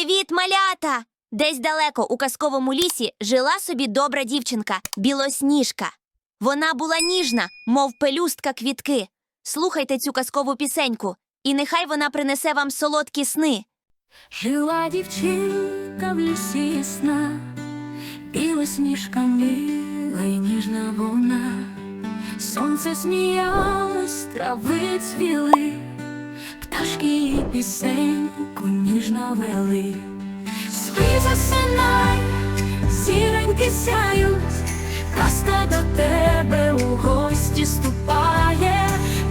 Привіт, малята! Десь далеко у казковому лісі жила собі добра дівчинка, білосніжка. Вона була ніжна, мов пелюстка квітки. Слухайте цю казкову пісеньку, і нехай вона принесе вам солодкі сни. Жила дівчинка в лісі ясна, білосніжка мила і ніжна вона, сонце сміялось, трави цвіли, пташки пісеньку ніжно вели. Спи засинай, зіроньки сяють, казка до тебе у гості ступає,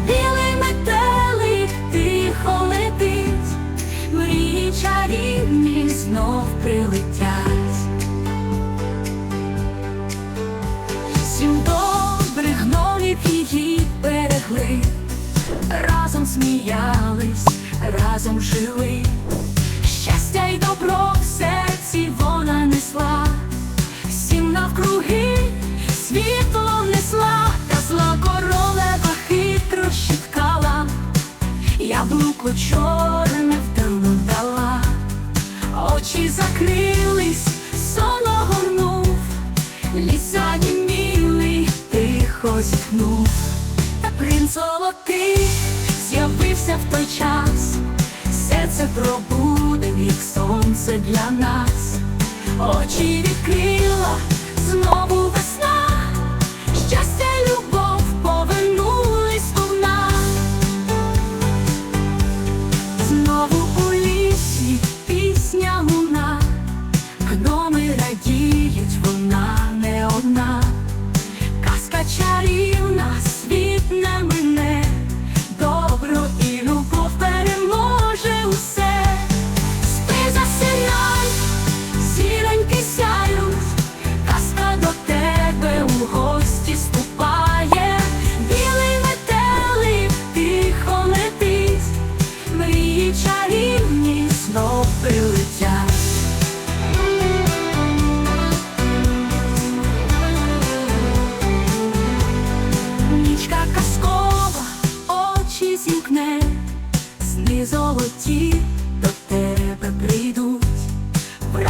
білий метелик тихо летить мрії чарівні знов прилетять. Сім добрих гномів її берегли, разом сміялись, разом жили. Щастя й добро в серці вона несла, всім навкруги світло несла, та зла королева хитро щиткала. Яблуко чорне вдалу дала, очі закрились, сон огорнув, ліса німілий, тихо зітхнув, золотий з'явився в той час, серце пробудив, як сонце для нас, очі відкрила,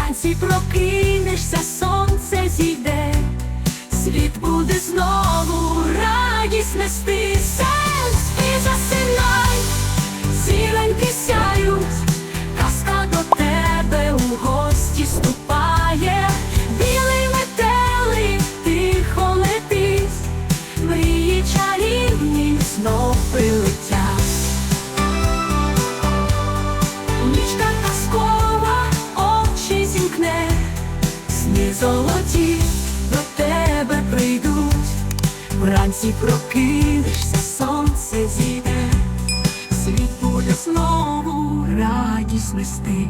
Вранці прокинешся, сонце зійде, світ буде знову радість нести. Спи засинай, сни золоті до тебе прийдуть. Вранці прокинешся, сонце зійде, світ буде знову радість нести.